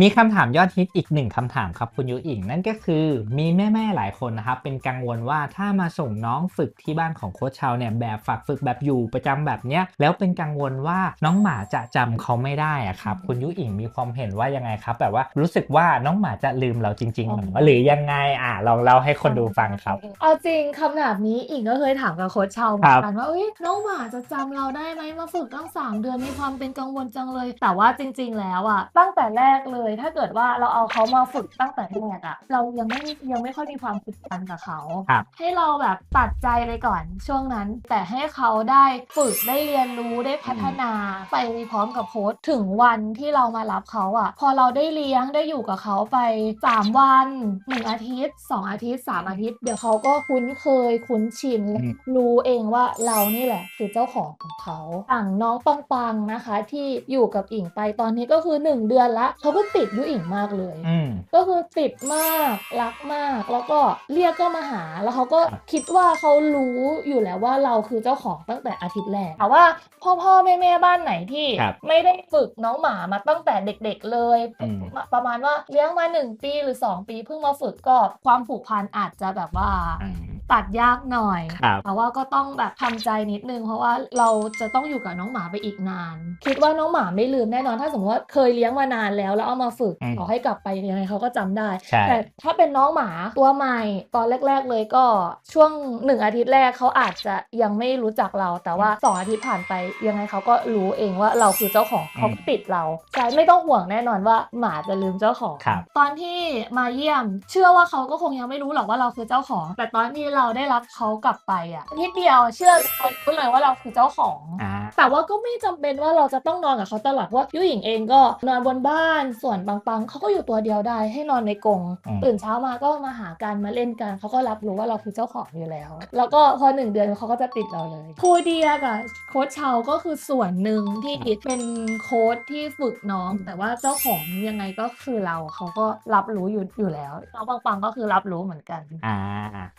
มีคำถามยอดฮิตอีกหนึ่งคำถามครับคุณยุอิงนั่นก็คือมีแม่ๆหลายคนนะครับเป็นกังวลว่าถ้ามาส่งน้องฝึกที่บ้านของโค้ชเชาเนี่ยแบบฝากฝึกแบบอยู่ประจำแบบเนี้ยแล้วเป็นกังวลว่าน้องหมาจะจำเขาไม่ได้อะครับคุณยุอิงมีความเห็นว่ายังไงครับ แบบว่ารู้สึกว่าน้องหมาจะลืมเราจริงๆหรือหรือยังไงอะลองเล่าให้คนดูฟังครับ เอาจริงคำถามนี้อิงก็เคยถามกับโค้ชเชาเหมือนกันว่าเอ้ยน้องหมาจะจำเราได้ไหมมาฝึกตั้งสามเดือนมีความเป็นกังวลจังเลย แต่ว่าจริง ๆ แล้วอะตั้งแต่แรกเลยถ้าเกิดว่าเราเอาเขามาฝึกตั้งแต่แรกอะเรายังไม่ยังไม่ค่อยมีความผูกพันกับเขา ครับให้เราแบบตัดใจไปก่อนช่วงนั้น แต่ให้เขาได้ฝึกได้เรียนรู้ได้พัฒนาไปพร้อมกับโค้ชถึงวันที่เรามารับเขาอะพอเราได้เลี้ยงได้อยู่กับเขาไป 3 วันหนึ่งอาทิตย์ 2 อาทิตย์ 3 อาทิตย์ เดี๋ยวเขาก็คุ้นเคยคุ้นชิน อืม รู้เองว่าเรานี่แหละ คือเจ้าของของเขาอย่างน้องปังปังนะคะ ที่อยู่กับอิงไปตอนนี้ก็คือ 1 เดือนละเขาก็ติดยุอิงมากเลย อืม ก็คือติดมากรักมาก แล้วก็เรียกก็มาหา แล้วเขาก็ครับคิดว่าเขารู้อยู่แล้วว่าเราคือเจ้าของตั้งแต่อาทิตย์แรกแต่ว่าพ่อพ่อแม่แม่บ้านไหนที่ ครับไม่ได้ฝึกน้องหมามาตั้งแต่เด็กๆเลยอืม ประมาณว่าเลี้ยงมา 1 ปีหรือ 2 ปีเพิ่งมาฝึกก็ความผูกพันอาจจะแบบว่าอืม ตัดยากหน่อยครับแต่ว่าก็ต้องแบบทำใจนิดนึง เพราะว่าเราจะต้องอยู่กับน้องหมาไปอีกนาน คิดว่าน้องหมาไม่ลืมแน่นอน ถ้าสมมติว่าเคยเลี้ยงมานานแล้วแล้วเอามาฝึกอืมขอให้กลับไปยังไงเขาก็จำได้ใช่แต่ถ้าเป็นน้องหมาตัวใหม่ตอนแรก ๆ เลยก็ช่วงหนึ่งอาทิตย์แรกเขาอาจจะยังไม่รู้จักเรา แต่ว่าสองอาทิตย์ผ่านไปยังไงเขาก็รู้เองว่าเราคือเจ้าของเขาก็ติดเราใช่ไม่ต้องห่วงแน่นอนว่าหมาจะลืมเจ้าของ ครับ ตอนที่มาเยี่ยม เชื่อว่าเขาก็คงยังไม่รู้หรอกว่าเราคือเจ้าของ แต่ตอนที่เราได้รับเขากลับไปอะนิดเดียวเชื่อเขารู้เลยว่าเราคือเจ้าของ อ่า แต่ว่าก็ไม่จำเป็นว่าเราจะต้องนอนกับเขาตลอดเพราะว่ายุหญิงเองก็นอนบนบ้านส่วนปังปังเขาก็อยู่ตัวเดียวได้ให้นอนในกรงอืมตื่นเช้ามาก็มาหากันมาเล่นกันเขาก็รับรู้ว่าเราคือเจ้าของอยู่แล้ว แล้วก็พอหนึ่งเดือนเขาก็จะติดเราเลยครูเดียกับโค้ชเชาก็คือส่วนหนึ่งที่เป็นโค้ชที่ฝึกน้อง แต่ว่าเจ้าของยังไงก็คือเราเขาก็รับรู้อยู่อยู่แล้วน้องปังปังก็คือรับรู้เหมือนกันอ่า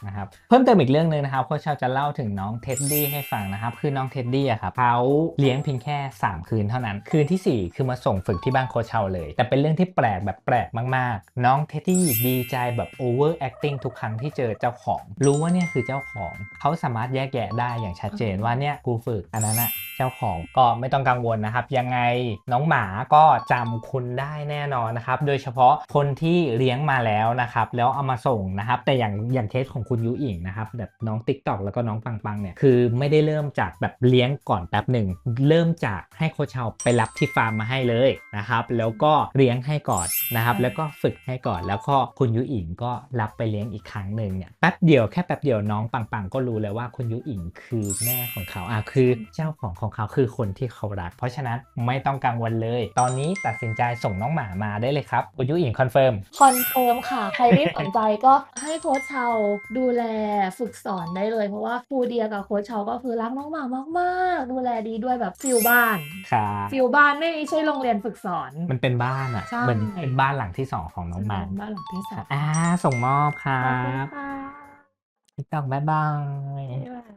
นะครับเพิ่มเติมอีกเรื่องหนึ่งนะครับโค้ชเชาจะเล่าถึงน้องเท็ดดี้ให้ฟังนะครับคือน้องเท็ดดี้อะครับเขาเลี้ยงเพียงแค่ 3 คืนเท่านั้น คืนทีสี่ 4 คือมาส่งฝึกที่บ้านโคชเชาเลย แต่เป็นเรื่องที่แปลกแบบแปลกมาก ๆ น้องเท็ดดี้ดีใจแบบ over acting ทุกครั้งที่เจอเจ้าของ รู้ว่าเนี่ยคือเจ้าของ เขาสามารถแยกแยะได้อย่างชัดเจนว่าเนี่ยกูฝึกอันนั้นอะ จ้าของก็ไม่ต้องกังวลนะครับ ยังไงน้องหมาก็จำคุณได้แน่นอนนะครับ โดยเฉพาะคนที่เลี้ยงมาแล้วนะครับ แล้วเอามาส่งนะครับ แต่อย่างอย่างเคสของคุณยุอิงนะครับแบบน้องติ๊กตอกแล้วก็น้องปังปังเนี่ยคือไม่ได้เริ่มจากแบบเลี้ยงก่อนแป๊บหนึ่งเริ่มจากให้โคชเชาไปรับที่ฟาร์มมาให้เลยนะครับแล้วก็เลี้ยงให้ก่อนนะครับ แล้วก็ฝึกให้ก่อน แล้วก็คุณยุอิงก็รับไปเลี้ยงอีกครั้งหนึ่งเนี่ยแป๊บเดียวแค่แป๊บเดียวน้องปังปังก็รู้แล้วว่าคุณยุอิงคือแม่ของเขาอะคือเจ้าของของเขาคือคนที่เขารัก เพราะฉะนั้นไม่ต้องกังวลเลย ตอนนี้ตัดสินใจส่งน้องหมามาได้เลยครับคุณยุอิงคอนเฟิร์มคอนเฟิร์มค่ะ ใครที่สนใจก็ให้โค้ชเชาดูแลฝึกสอนได้เลย เพราะว่าครูเดียกับโค้ชเชาก็คือรักน้องหมามากๆ ดูแลดีด้วยแบบฟิลบ้านครับฟิลบ้านไม่ใช่โรงเรียนฝึกสอน มันเป็นบ้านอะใช่เหมือนเป็นบ้านหลังที่สองของน้องหมาบ้านหลังที่สองอ่าส่งมอบครัขอบคุณบค่ะติ๊กตอกบ๊ายบายบ๊ายบาย